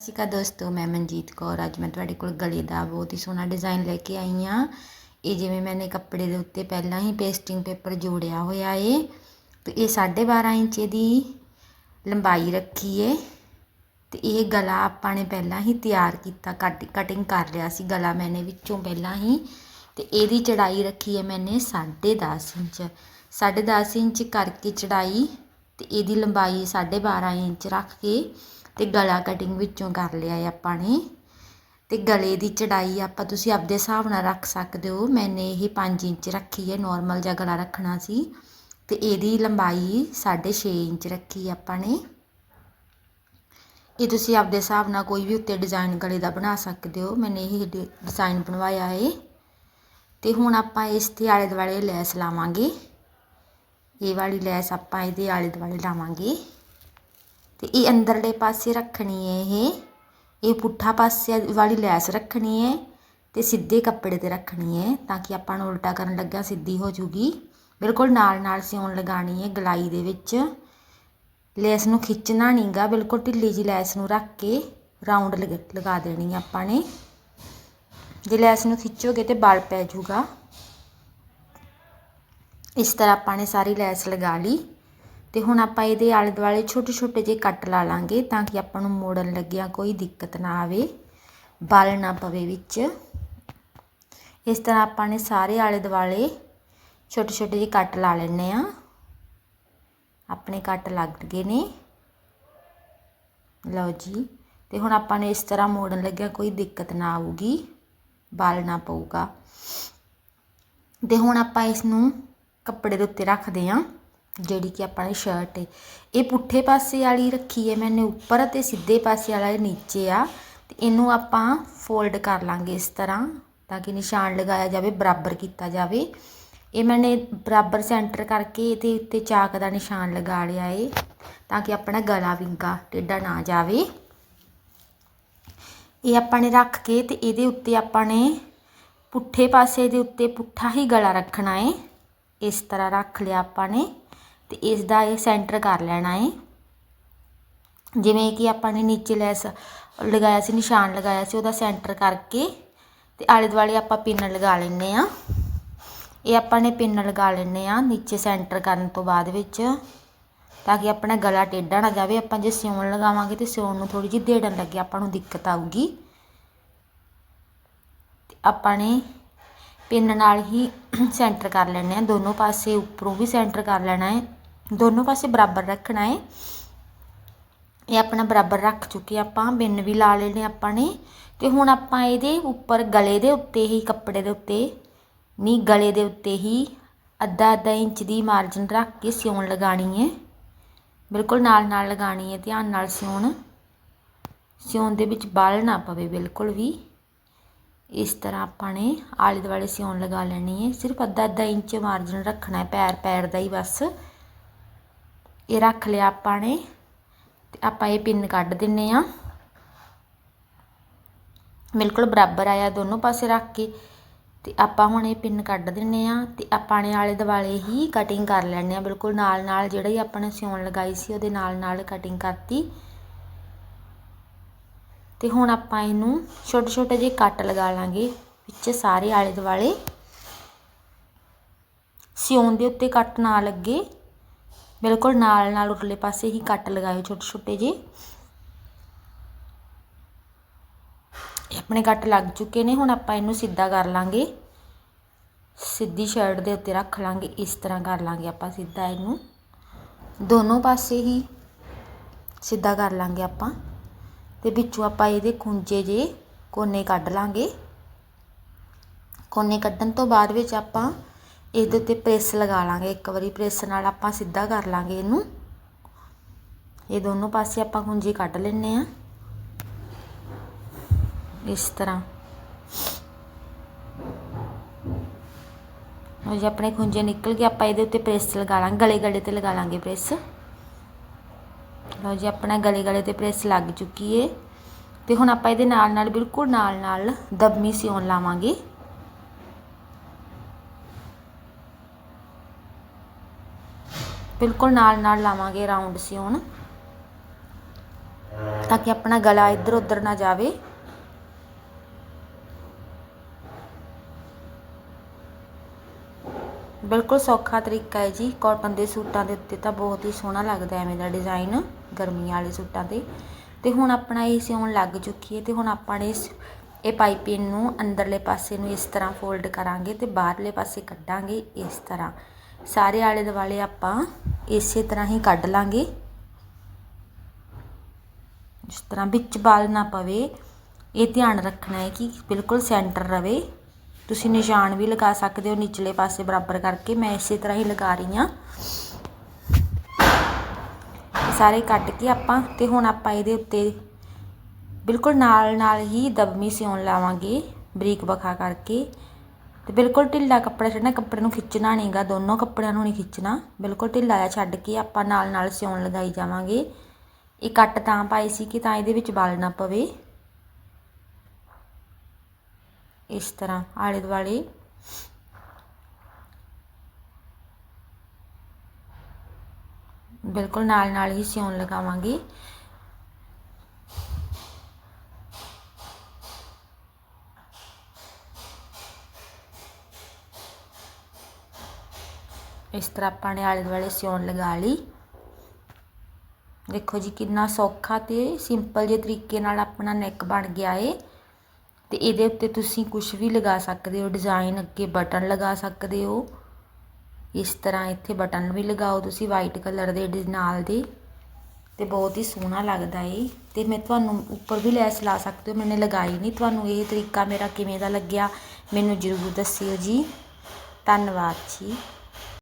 ਸਤਿ ਸ਼੍ਰੀ ਅਕਾਲ ਦੋਸਤੋ, ਮੈਂ ਮਨਜੀਤ ਕੌਰ, ਅੱਜ ਮੈਂ ਤੁਹਾਡੇ ਕੋਲ ਗਲੇ ਦਾ ਬਹੁਤ ਹੀ ਸੋਹਣਾ ਡਿਜ਼ਾਈਨ ਲੈ ਕੇ ਆਈ ਹਾਂ। ਇਹ ਜਿਵੇਂ ਮੈਨੇ ਕੱਪੜੇ ਦੇ ਉੱਤੇ ਪਹਿਲਾਂ ਹੀ ਪੇਸਟਿੰਗ ਪੇਪਰ ਜੋੜਿਆ ਹੋਇਆ ਏ। ਤੇ ਇਹ 12.5 ਇੰਚ ਦੀ ਲੰਬਾਈ ਰੱਖੀ ਏ। ਤੇ ਇਹ ਗਲਾ ਆਪਾਂ ਨੇ ਪਹਿਲਾਂ ਹੀ ਤਿਆਰ ਕੀਤਾ ਕਟਿੰਗ ਕਰ ਲਿਆ ਸੀ ਗਲਾ ਮੈਨੇ ਵਿੱਚੋਂ ਪਹਿਲਾਂ ਹੀ। ਤੇ ਇਹਦੀ ਚੜਾਈ ਰੱਖੀ ਏ ਮੈਨੇ 10.5 ਇੰਚ। 10.5 ਇੰਚ ਕਰਕੇ ਚੜਾਈ ਤੇ ਇਹਦੀ ਲੰਬਾਈ 12.5 ਇੰਚ ਰੱਖ ਕੇ ਅਤੇ ਗਲਾ ਕਟਿੰਗ ਵਿੱਚੋਂ ਕਰ ਲਿਆ ਹੈ ਆਪਾਂ ਨੇ। ਅਤੇ ਗਲੇ ਦੀ ਚੜਾਈ ਆਪਾਂ ਤੁਸੀਂ ਆਪਦੇ ਹਿਸਾਬ ਨਾਲ ਰੱਖ ਸਕਦੇ ਹੋ। ਮੈਨੇ ਇਹ 5 ਇੰਚ ਰੱਖੀ ਹੈ ਨੋਰਮਲ ਜਿਹਾ ਗਲਾ ਰੱਖਣਾ ਸੀ। ਅਤੇ ਇਹਦੀ ਲੰਬਾਈ 6.5 ਇੰਚ ਰੱਖੀ ਆਪਾਂ ਨੇ। ਇਹ ਤੁਸੀਂ ਆਪਦੇ ਹਿਸਾਬ ਨਾਲ ਕੋਈ ਵੀ ਉੱਤੇ ਡਿਜ਼ਾਈਨ ਗਲੇ ਦਾ ਬਣਾ ਸਕਦੇ ਹੋ। ਮੈਨੇ ਇਹ ਡਿਜ਼ਾਈਨ ਬਣਵਾਇਆ ਹੈ। ਤੇ ਹੁਣ ਆਪਾਂ ਇਸ ਤੇ ਆਲੇ ਦੁਆਲੇ ਲੈਸ ਲਾਵਾਂਗੇ। ਇਹ ਵਾਲੀ ਲੈਸ ਆਪਾਂ ਇਹਦੇ ਆਲੇ ਦੁਆਲੇ ਲਾਵਾਂਗੇ। ਤੇ ਇਹ ਅੰਦਰਲੇ ਪਾਸੇ ਰੱਖਣੀ ਹੈ ਇਹ। ਇਹ ਪੁੱਠਾ ਪਾਸੇ ਵਾਲੀ ਲੈਸ ਰੱਖਣੀ ਹੈ ਤੇ ਸਿੱਧੇ ਕੱਪੜੇ ਤੇ ਰੱਖਣੀ ਹੈ ਤਾਂ ਕਿ ਆਪਾਂ ਨੂੰ ਉਲਟਾ ਕਰਨ ਲੱਗਾ ਸਿੱਧੀ ਹੋ ਜੂਗੀ। ਬਿਲਕੁਲ ਨਾਲ ਨਾਲ ਸਿਉਣ ਲਗਾਣੀ ਹੈ ਗਲਾਈ ਦੇ ਵਿੱਚ। ਲੈਸ ਨੂੰ ਖਿੱਚਣਾ ਨਹੀਂਗਾ ਬਿਲਕੁਲ ਢਿੱਲੀ ਜੀ ਲੈਸ ਨੂੰ ਰੱਖ ਕੇ ਰਾਉਂਡ ਲਗਾ ਦੇਣੀ ਹੈ ਆਪਾਂ ਨੇ। ਜੇ ਲੈਸ ਨੂੰ ਖਿੱਚੋਗੇ ਤੇ ਬਲ ਪੈ ਜਾਊਗਾ ਇਸ ਤਰ੍ਹਾਂ ਆਪਾਂ ਨੇ ਸਾਰੀ ਲੈਸ ਲਗਾ ਲਈ। ਤੇ ਹੁਣ ਆਪਾਂ ਇਹਦੇ ਆਲੇ ਦੁਆਲੇ ਛੋਟੇ ਛੋਟੇ ਜਿਹੇ ਕੱਟ ਲਾ ਲਾਂਗੇ ਤਾਂ ਕਿ ਆਪਾਂ ਨੂੰ ਮੋੜਨ ਲੱਗਿਆ ਕੋਈ ਦਿੱਕਤ ਨਾ ਆਵੇ, ਬਲ ਨਾ ਪਵੇ ਵਿੱਚ। ਇਸ ਤਰ੍ਹਾਂ ਆਪਾਂ ਨੇ ਸਾਰੇ ਆਲੇ ਦੁਆਲੇ ਛੋਟੇ ਛੋਟੇ ਜਿਹੇ ਕੱਟ ਲਾ ਲੈਣੇ ਆ ਆਪਣੇ ਕੱਟ ਲੱਗ ਗਏ ਨੇ। ਲਓ ਜੀ, ਤੇ ਹੁਣ ਆਪਾਂ ਨੇ ਇਸ ਤਰ੍ਹਾਂ ਮੋੜਨ ਲੱਗਿਆ ਕੋਈ ਦਿੱਕਤ ਨਾ ਆਊਗੀ, ਬਲ ਨਾ ਪਊਗਾ। ਤੇ ਹੁਣ ਆਪਾਂ ਇਸ ਨੂੰ ਕੱਪੜੇ ਦੇ ਉੱਤੇ ਰੱਖਦੇ ਆਂ ਜਿਹੜੀ ਕਿ ਆਪਾਂ ਨੇ ਸ਼ਰਟ ਏ। ਇਹ ਪੁੱਠੇ ਪਾਸੇ ਵਾਲੀ ਰੱਖੀ ਹੈ ਮੈਨੇ, ਉੱਪਰ ਤੇ ਸਿੱਧੇ ਪਾਸੇ ਵਾਲਾ ਨੀਚੇ ਆ। ਤੇ ਇਹਨੂੰ ਆਪਾਂ ਫੋਲਡ ਕਰ ਲਾਂਗੇ ਇਸ ਤਰ੍ਹਾਂ, ਤਾਂ ਕਿ ਨਿਸ਼ਾਨ ਲਗਾਇਆ ਜਾਵੇ, ਬਰਾਬਰ ਕੀਤਾ ਜਾਵੇ। ਇਹ ਮੈਨੇ ਬਰਾਬਰ ਸੈਂਟਰ ਕਰਕੇ ਇਹਦੇ ਉੱਤੇ ਚਾਕ ਦਾ ਨਿਸ਼ਾਨ ਲਗਾ ਲਿਆ ਏ, ਤਾਂ ਕਿ ਆਪਣਾ ਗਲਾ ਵਿੰਗਾ ਟੇਢਾ ਨਾ ਜਾਵੇ। ਇਹ ਆਪਾਂ ਨੇ ਰੱਖ ਕੇ ਤੇ ਇਹਦੇ ਉੱਤੇ ਆਪਾਂ ਨੇ ਪੁੱਠੇ ਪਾਸੇ ਦੇ ਉੱਤੇ ਪੁੱਠਾ ਹੀ ਗਲਾ ਰੱਖਣਾ ਏ। ਇਸ ਤਰ੍ਹਾਂ ਰੱਖ ਲਿਆ ਆਪਾਂ ਨੇ। ਤੇ ਇਸ ਦਾ ਇਹ ਸੈਂਟਰ ਕਰ ਲੈਣਾ ਏ। ਜਿਵੇਂ ਕਿ ਆਪਾਂ ਨੇ ਨੀਚੇ ਲੈਸ ਲਗਾਇਆ ਸੀ, ਨਿਸ਼ਾਨ ਲਗਾਇਆ ਸੀ, ਉਹਦਾ ਸੈਂਟਰ ਕਰਕੇ ਤੇ ਆਲੇ ਦੁਆਲੇ ਆਪਾਂ ਪਿੰਨ ਲਗਾ ਲੈਣੇ ਆ ਇਹ ਆਪਾਂ ਨੇ ਪਿੰਨ ਲਗਾ ਲੈਣੇ ਆ ਨੀਚੇ ਸੈਂਟਰ ਕਰਨ ਤੋਂ ਬਾਅਦ ਵਿੱਚ, ਤਾਂ ਕਿ ਆਪਣਾ ਗਲਾ ਟੇਢਾ ਨਾ ਜਾਵੇ। ਆਪਾਂ ਜੇ ਸਿਉਣ ਲਗਾਵਾਂਗੇ ਤੇ ਸਿਉਣ ਨੂੰ ਥੋੜੀ ਜਿਹੀ ਢੇੜਨ ਲੱਗੇ, ਆਪਾਂ ਨੂੰ ਦਿੱਕਤ ਆਊਗੀ। ਤੇ ਆਪਾਂ ਨੇ ਪਿੰਨ ਨਾਲ ਹੀ ਸੈਂਟਰ ਕਰ ਲੈਣੇ ਆ ਦੋਨੋਂ ਪਾਸੇ ਉੱਪਰੋਂ ਵੀ ਸੈਂਟਰ ਕਰ ਲੈਣਾ ਹੈ। ਦੋਨੋਂ ਪਾਸੇ ਬਰਾਬਰ ਰੱਖਣਾ ਹੈ। ਇਹ ਆਪਣਾ ਬਰਾਬਰ ਰੱਖ ਚੁੱਕੇ ਆਪਾਂ। ਪਿੰਨ ਵੀ ਲਾ ਲੈਣੇ ਆਪਾਂ ਨੇ। ਤੇ ਹੁਣ ਆਪਾਂ ਇਹਦੇ ਉੱਪਰ ਗਲੇ ਦੇ ਉੱਤੇ ਹੀ, ਕੱਪੜੇ ਦੇ ਉੱਤੇ ਨਹੀਂ, ਗਲੇ ਦੇ ਉੱਤੇ ਹੀ ਅੱਧਾ ਅੱਧਾ ਇੰਚ ਦੀ ਮਾਰਜਨ ਰੱਖ ਕੇ ਸਿਉਣ ਲਗਾਣੀ ਹੈ। ਬਿਲਕੁਲ ਨਾਲ ਨਾਲ ਲਗਾਣੀ ਹੈ। ਧਿਆਨ ਨਾਲ ਸਿਉਣ। ਸਿਉਣ ਦੇ ਵਿੱਚ ਬਲ ਨਾ ਪਵੇ ਬਿਲਕੁਲ ਵੀ। ਇਸ ਤਰ੍ਹਾਂ ਆਪਾਂ ਨੇ ਆਲੇ ਦੁਆਲੇ ਸਿਉਣ ਲਗਾ ਲੈਣੀ ਹੈ। ਸਿਰਫ ਅੱਧਾ ਅੱਧਾ ਇੰਚ ਮਾਰਜਨ ਰੱਖਣਾ ਹੈ ਪੈਰ ਪੈਰ ਦਾ ਹੀ ਬਸ। ਇਹ ਰੱਖ ਲਿਆ ਆਪਾਂ ਨੇ ਤੇ ਆਪਾਂ ਇਹ ਪਿੰਨ ਕੱਢ ਦਿੰਨੇ ਆ ਬਿਲਕੁਲ ਬਰਾਬਰ ਆਇਆ ਦੋਨੋਂ ਪਾਸੇ ਰੱਖ ਕੇ। ਤੇ ਆਪਾਂ ਹੁਣ ਇਹ ਪਿੰਨ ਕੱਢ ਦਿੰਨੇ ਆ ਤੇ ਆਪਾਂ ਨੇ ਆਲੇ ਦੁਆਲੇ ਹੀ ਕਟਿੰਗ ਕਰ ਲੈਣੇ ਆ ਬਿਲਕੁਲ ਨਾਲ ਨਾਲ ਜਿਹੜਾ ਹੀ ਆਪਾਂ ਨੇ ਸਿਉਣ ਲਗਾਈ ਸੀ ਉਹਦੇ ਨਾਲ ਨਾਲ ਕਟਿੰਗ ਕਰਤੀ। ਅਤੇ ਹੁਣ ਆਪਾਂ ਇਹਨੂੰ ਛੋਟੇ ਛੋਟੇ ਜਿਹੇ ਕੱਟ ਲਗਾ ਲਾਂਗੇ, ਵਿੱਚ ਸਾਰੇ ਆਲੇ ਦੁਆਲੇ। ਸਿਉਣ ਦੇ ਉੱਤੇ ਕੱਟ ਨਾ ਲੱਗੇ, ਬਿਲਕੁਲ ਨਾਲ ਨਾਲ ਉਰਲੇ ਪਾਸੇ ਹੀ ਕੱਟ ਲਗਾਇਓ ਛੋਟੇ ਛੋਟੇ ਜਿਹੇ। ਆਪਣੇ ਕੱਟ ਲੱਗ ਚੁੱਕੇ ਨੇ, ਹੁਣ ਆਪਾਂ ਇਹਨੂੰ ਸਿੱਧਾ ਕਰ ਲਾਂਗੇ। ਸਿੱਧੀ ਸ਼ਰਟ ਦੇ ਉੱਤੇ ਰੱਖ ਲਾਂਗੇ, ਇਸ ਤਰ੍ਹਾਂ ਕਰ ਲਾਂਗੇ ਆਪਾਂ ਸਿੱਧਾ ਇਹਨੂੰ। ਦੋਨੋਂ ਪਾਸੇ ਹੀ ਸਿੱਧਾ ਕਰ ਲਾਂਗੇ ਆਪਾਂ। ਤੇ ਵਿੱਚੋਂ ਆਪਾਂ ਇਹਦੇ ਖੁੰਝੇ ਜੇ ਕੋਨੇ ਕੱਢ ਲਾਂਗੇ। ਕੋਨੇ ਕੱਢਣ ਤੋਂ ਬਾਅਦ ਵਿੱਚ ਆਪਾਂ ਇਹਦੇ ਉੱਤੇ ਪ੍ਰੈਸ ਲਗਾ ਲਾਂਗੇ। ਇੱਕ ਵਾਰੀ ਪ੍ਰੈਸ ਨਾਲ ਆਪਾਂ ਸਿੱਧਾ ਕਰ ਲਾਂਗੇ ਇਹਨੂੰ। ਇਹ ਦੋਨੋਂ ਪਾਸੇ ਆਪਾਂ ਖੁੰਝੇ ਕੱਢ ਲੈਣੇ ਆ ਇਸ ਤਰ੍ਹਾਂ। ਜੇ, ਆਪਣੇ ਖੁੰਝੇ ਨਿਕਲ ਗਏ। ਆਪਾਂ ਇਹਦੇ ਉੱਤੇ ਪ੍ਰੈਸ ਲਗਾ ਲਾਂਗੇ। ਗਲੇ ਗਲੇ ਤੇ ਲਗਾ ਲਾਂਗੇ ਪ੍ਰੈਸ। ਲਓ ਜੀ, ਆਪਣਾ ਗਲੇ ਗਲੇ ਤੇ ਪ੍ਰੈਸ ਲੱਗ ਚੁੱਕੀ ਏ। ਤੇ ਹੁਣ ਆਪਾਂ ਇਹਦੇ ਨਾਲ ਨਾਲ, ਬਿਲਕੁਲ ਨਾਲ ਨਾਲ ਦਬਮੀ ਸਿਉਣ ਲਾਵਾਂਗੇ। ਬਿਲਕੁਲ ਨਾਲ ਨਾਲ ਲਾਵਾਂਗੇ ਰਾਉਂਡ ਸਿਉਣ, ਤਾਂ ਕਿ ਆਪਣਾ ਗਲਾ ਇੱਧਰ ਉੱਧਰ ਨਾ ਜਾਵੇ। ਬਿਲਕੁਲ ਸੌਖਾ ਤਰੀਕਾ ਹੈ ਜੀ। ਕਾਟਨ ਦੇ ਸੂਟਾਂ ਦੇ ਉੱਤੇ ਤਾਂ ਬਹੁਤ ਹੀ ਸੋਹਣਾ ਲੱਗਦਾ ਐਵੇਂ ਦਾ ਡਿਜ਼ਾਈਨ ਗਰਮੀਆਂ ਵਾਲੇ ਸੂਟਾਂ ਤੇ। ਤੇ ਹੁਣ ਆਪਣਾ ਇਹ ਸਿਉਣ ਲੱਗ ਚੁੱਕੀ ਹੈ ਤੇ ਹੁਣ ਆਪਾਂ ਨੇ ਇਸ, ਇਹ ਪਾਈਪਿੰਗ ਨੂੰ ਅੰਦਰਲੇ ਪਾਸੇ ਨੂੰ ਇਸ ਤਰ੍ਹਾਂ ਫੋਲਡ ਕਰਾਂਗੇ ਤੇ ਬਾਹਰਲੇ ਪਾਸੇ ਕੱਢਾਂਗੇ ਇਸ ਤਰ੍ਹਾਂ। ਸਾਰੇ ਆਲੇ ਦੁਆਲੇ ਆਪਾਂ ਇਸੇ ਤਰ੍ਹਾਂ ਹੀ ਕੱਢ ਲਾਂਗੇ। ਇਸ ਤਰ੍ਹਾਂ ਵਿੱਚ ਬਾਲ ਨਾ ਪਵੇ, ਇਹ ਧਿਆਨ ਰੱਖਣਾ ਹੈ ਕਿ ਬਿਲਕੁਲ ਸੈਂਟਰ ਰਵੇ। ਤੁਸੀਂ ਨਿਸ਼ਾਨ ਵੀ ਲਗਾ ਸਕਦੇ ਹੋ ਨਿਚਲੇ ਪਾਸੇ ਬਰਾਬਰ ਕਰਕੇ, ਮੈਂ ਇਸੇ ਤਰ੍ਹਾਂ ਹੀ ਲਗਾ ਰਹੀ ਹਾਂ। ਸਾਰੇ ਕੱਟ ਕੇ ਆਪਾਂ, ਤੇ ਹੁਣ ਆਪਾਂ ਇਹਦੇ ਉੱਤੇ ਬਿਲਕੁਲ ਨਾਲ ਨਾਲ ਹੀ ਦਬਮੀ ਸਿਉਣ ਲਾਵਾਂਗੇ, ਬਰੀਕ ਬਖਾ ਕਰਕੇ। ਤੇ ਬਿਲਕੁਲ ਢਿੱਲਾ ਕੱਪੜਾ ਛੱਡਣਾ, ਕੱਪੜੇ ਨੂੰ ਖਿੱਚਣਾ ਨਹੀਂਗਾ ਦੋਨੋਂ ਕੱਪੜਿਆਂ ਨੂੰ ਨਹੀਂ ਖਿੱਚਣਾ। ਬਿਲਕੁਲ ਢਿੱਲਾ ਆ ਛੱਡ ਕੇ ਆਪਾਂ ਨਾਲ ਨਾਲ ਸਿਉਣ ਲਗਾਈ ਜਾਵਾਂਗੇ। ਇਹ ਕੱਟ ਤਾਂ ਪਾਈ ਸੀ ਕਿ ਤਾਂ ਇਹਦੇ ਵਿੱਚ ਬਲ ਨਾ ਪਵੇ। ਇਸ ਤਰ੍ਹਾਂ ਆਲੇ ਦੁਆਲੇ। ਬਿਲਕੁਲ ਨਾਲ ਨਾਲ ਹੀ ਸਿਉਣ ਲਗਾਵਾਂਗੇ। ਇਸ ਤਰ੍ਹਾਂ ਆਪਾਂ ਨੇ ਆਲੇ ਦੁਆਲੇ ਸਿਉਣ ਲਗਾ ਲਈ। ਦੇਖੋ ਜੀ, ਕਿੰਨਾ ਸੌਖਾ ਤੇ ਸਿੰਪਲ ਜਿਹੇ ਤਰੀਕੇ ਨਾਲ ਆਪਣਾ ਨੈਕ ਬਣ ਗਿਆ ਏ। ਅਤੇ ਇਹਦੇ ਉੱਤੇ ਤੁਸੀਂ ਕੁਛ ਵੀ ਲਗਾ ਸਕਦੇ ਹੋ ਡਿਜ਼ਾਇਨ ਅੱਗੇ ਬਟਨ ਲਗਾ ਸਕਦੇ ਹੋ। ਇਸ ਤਰ੍ਹਾਂ ਇੱਥੇ ਬਟਨ ਵੀ ਲਗਾਓ ਤੁਸੀਂ ਵਾਈਟ ਕਲਰ ਦੇ ਨਾਲ ਦੇ। ਤੇ ਬਹੁਤ ਹੀ ਸੋਹਣਾ ਲੱਗਦਾ ਏ। ਤੇ ਮੈਂ ਤੁਹਾਨੂੰ ਉੱਪਰ ਵੀ ਲੈਸ ਲਾ ਸਕਦੇ ਹੋ, ਮੈਨੇ ਲਗਾਈ ਨਹੀਂ ਤੁਹਾਨੂੰ ਇਹ ਤਰੀਕਾ ਮੇਰਾ ਕਿਵੇਂ ਦਾ ਲੱਗਿਆ, ਮੈਨੂੰ ਜ਼ਰੂਰ ਦੱਸਿਓ ਜੀ। ਧੰਨਵਾਦ ਜੀ।